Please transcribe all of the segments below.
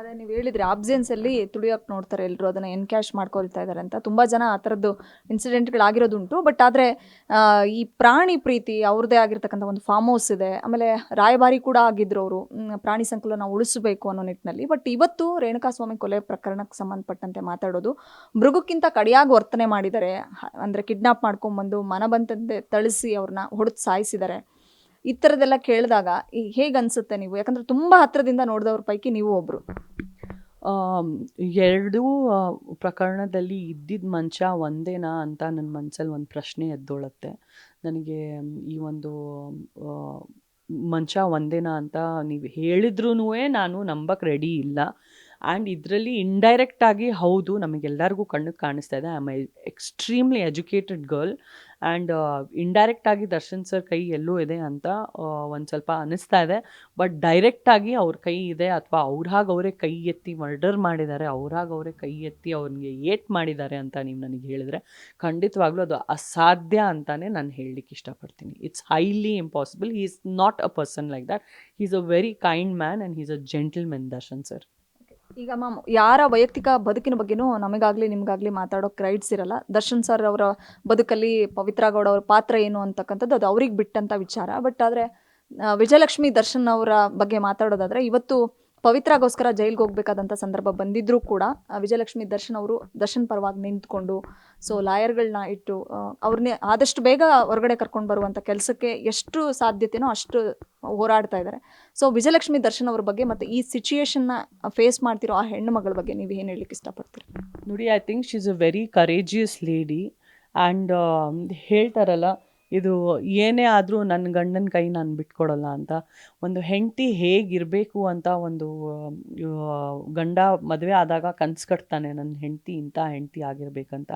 ಅದೇ ನೀವು ಹೇಳಿದ್ರಿ ಆಬ್ಸೆನ್ಸ್ ಅಲ್ಲಿ ತುಳಿಯೋಕೆ ನೋಡ್ತಾರೆ ಎಲ್ಲರೂ ಅದನ್ನ ಎನ್ಕ್ಯಾಶ್ ಮಾಡ್ಕೊಳ್ತಾ ಇದ್ದಾರೆ ಅಂತ. ತುಂಬಾ ಜನ ಆ ಥರದ್ದು ಇನ್ಸಿಡೆಂಟ್ಗಳಾಗಿರೋದುಂಟು ಬಟ್ ಆದರೆ ಈ ಪ್ರಾಣಿ ಪ್ರೀತಿ ಅವ್ರದ್ದೇ ಆಗಿರ್ತಕ್ಕಂಥ ಒಂದು ಫಾರ್ಮ್ ಹೌಸ್ ಇದೆ, ಆಮೇಲೆ ರಾಯಭಾರಿ ಕೂಡ ಆಗಿದ್ರು ಅವರು. ಪ್ರಾಣಿ ಸಂಕುಲನ ಉಳಿಸಬೇಕು ಅನ್ನೋ ನಿಟ್ಟಿನಲ್ಲಿ ಬಟ್ ಇವತ್ತು ರೇಣುಕಾಸ್ವಾಮಿ ಕೊಲೆ ಪ್ರಕರಣಕ್ಕೆ ಸಂಬಂಧಪಟ್ಟಂತೆ ಮಾತಾಡೋದು, ಮೃಗಕ್ಕಿಂತ ಕಡಿಯಾಗಿ ವರ್ತನೆ ಮಾಡಿದ್ದಾರೆ ಅಂದ್ರೆ ಕಿಡ್ನಾಪ್ ಮಾಡ್ಕೊಂಡ್ಬಂದು ಮನ ಬಂತಂತೆ ಥಳಿಸಿ ಅವ್ರನ್ನ ಹೊಡೆದು ಸಾಯಿಸಿದ್ದಾರೆ ಈ ಥರದ್ದೆಲ್ಲ ಕೇಳಿದಾಗ ಹೇಗೆ ಅನಿಸುತ್ತೆ ನೀವು? ಯಾಕಂದ್ರೆ ತುಂಬ ಹತ್ರದಿಂದ ನೋಡಿದವ್ರ ಪೈಕಿ ನೀವು ಒಬ್ಬರು ಎರಡೂ ಪ್ರಕರಣದಲ್ಲಿ ಇದ್ದಿದ್ದ ಮಂಚ ಒಂದೇನಾ ಅಂತ ನನ್ನ ಮನಸ್ಸಲ್ಲಿ ಒಂದು ಪ್ರಶ್ನೆ ಎದ್ದೊಳತ್ತೆ. ನನಗೆ ಈ ಒಂದು ಮಂಚ ಒಂದೇನಾ ಅಂತ ನೀವು ಹೇಳಿದ್ರೂ ನಾನು ನಂಬಕ್ಕೆ ರೆಡಿ ಇಲ್ಲ. ಆ್ಯಂಡ್ ಇದರಲ್ಲಿ ಇಂಡೈರೆಕ್ಟ್ ಆಗಿ ಹೌದು, ನಮಗೆಲ್ಲರಿಗೂ ಕಣ್ಣಿಗೆ ಕಾಣಿಸ್ತಾ ಇದೆ. I am extremely educated girl and indirect ಆಗಿ ದರ್ಶನ್ ಸರ್ ಕೈ ಎಲ್ಲೂ ಇದೆ ಅಂತ ಒಂದು ಸ್ವಲ್ಪ ಅನ್ನಿಸ್ತಾ ಇದೆ. ಬಟ್ ಡೈರೆಕ್ಟಾಗಿ ಅವ್ರ ಕೈ ಇದೆ ಅಥವಾ ಅವ್ರ ಹಾಗೆ ಅವರೇ ಕೈ ಎತ್ತಿ ಮರ್ಡರ್ ಮಾಡಿದ್ದಾರೆ, ಅವ್ರ ಹಾಗೆ ಅವರೇ ಕೈ ಎತ್ತಿ ಅವ್ರಿಗೆ ಏಟ್ ಮಾಡಿದ್ದಾರೆ ಅಂತ ನೀವು ನನಗೆ ಹೇಳಿದ್ರೆ ಖಂಡಿತವಾಗ್ಲೂ ಅದು ಅಸಾಧ್ಯ ಅಂತಾನೆ ನಾನು ಹೇಳಲಿಕ್ಕೆ ಇಷ್ಟಪಡ್ತೀನಿ. It's highly impossible he is not a person like that he is a very kind man and he's a gentlemen Darshan sir ಈಗ ಮ್ಯಾಮ್, ಯಾರ ವೈಯಕ್ತಿಕ ಬದುಕಿನ ಬಗ್ಗೆನೂ ನಮಗಾಗ್ಲಿ, ನಿಮ್ಗಾಗ್ಲಿ ಮಾತಾಡೋಕೆ ರೈಟ್ಸ್ ಇರಲ್ಲ. ದರ್ಶನ್ ಸರ್ ಅವರ ಬದುಕಲ್ಲಿ ಪವಿತ್ರ ಗೌಡ ಅವ್ರ ಪಾತ್ರ ಏನು ಅಂತಕ್ಕಂಥದ್ದು ಅದು ಅವ್ರಿಗೆ ಬಿಟ್ಟಂಥ ವಿಚಾರ. ಬಟ್ ಆದರೆ ವಿಜಯಲಕ್ಷ್ಮಿ ದರ್ಶನ್ ಅವರ ಬಗ್ಗೆ ಮಾತಾಡೋದಾದರೆ, ಇವತ್ತು ಪವಿತ್ರಗೋಸ್ಕರ ಜೈಲ್ಗೆ ಹೋಗ್ಬೇಕಾದಂಥ ಸಂದರ್ಭ ಬಂದಿದ್ರೂ ಕೂಡ ವಿಜಯಲಕ್ಷ್ಮಿ ದರ್ಶನ್ ಅವರು ದರ್ಶನ್ ಪರವಾಗಿ ನಿಂತ್ಕೊಂಡು ಸೊ ಲಾಯರ್ಗಳನ್ನ ಇಟ್ಟು ಅವ್ರನ್ನೇ ಆದಷ್ಟು ಬೇಗ ಹೊರಗಡೆ ಕರ್ಕೊಂಡು ಬರುವಂಥ ಕೆಲಸಕ್ಕೆ ಎಷ್ಟು ಸಾಧ್ಯತೆನೋ ಅಷ್ಟು ಹೋರಾಡ್ತಾ ಇದ್ದಾರೆ. ಸೊ ವಿಜಯಲಕ್ಷ್ಮಿ ದರ್ಶನ್ ಅವ್ರ ಬಗ್ಗೆ ಮತ್ತು ಈ ಸಿಚುಯೇಷನ್ನ ಫೇಸ್ ಮಾಡ್ತಿರೋ ಆ ಹೆಣ್ಣು ಮಗಳ ಬಗ್ಗೆ ನೀವು ಏನು ಹೇಳಲಿಕ್ಕೆ ಇಷ್ಟಪಡ್ತೀರಿ? ನೋಡಿ I think she is a very courageous lady and ಹೇಳ್ತಾರಲ್ಲ ಇದು ಏನೇ ಆದರೂ ನನ್ನ ಗಂಡನ ಕೈ ನಾನು ಬಿಟ್ಕೊಡಲ್ಲ ಅಂತ. ಒಂದು ಹೆಂಡತಿ ಹೇಗಿರಬೇಕು ಅಂತ ಒಂದು ಗಂಡ ಮದುವೆ ಆದಾಗ ಕನ್ಸು ಕಟ್ತಾನೆ ನನ್ನ ಹೆಂಡತಿ ಇಂಥ ಹೆಂಡತಿ ಆಗಿರಬೇಕಂತ.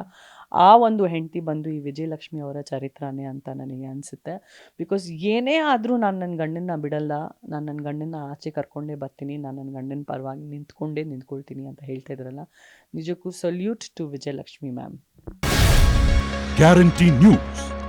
ಆ ಒಂದು ಹೆಂಡತಿ ಬಂದು ಈ ವಿಜಯಲಕ್ಷ್ಮಿ ಅವರ ಚರಿತ್ರನೇ ಅಂತ ನನಗೆ ಅನಿಸುತ್ತೆ. ಬಿಕಾಸ್ ಏನೇ ಆದರೂ ನಾನು ನನ್ನ ಗಂಡನ್ನ ಬಿಡಲ್ಲ, ನಾನು ನನ್ನ ಗಂಡನ್ನ ಆಚೆ ಕರ್ಕೊಂಡೇ ಬರ್ತೀನಿ, ನಾನು ನನ್ನ ಗಂಡನ ಪರವಾಗಿ ನಿಂತ್ಕೊಂಡೇ ನಿಂತ್ಕೊಳ್ತೀನಿ ಅಂತ ಹೇಳ್ತಾ ಇದ್ರಲ್ಲ. ನಿಜಕ್ಕೂ salute to Vijayalakshmi ma'am guarantee news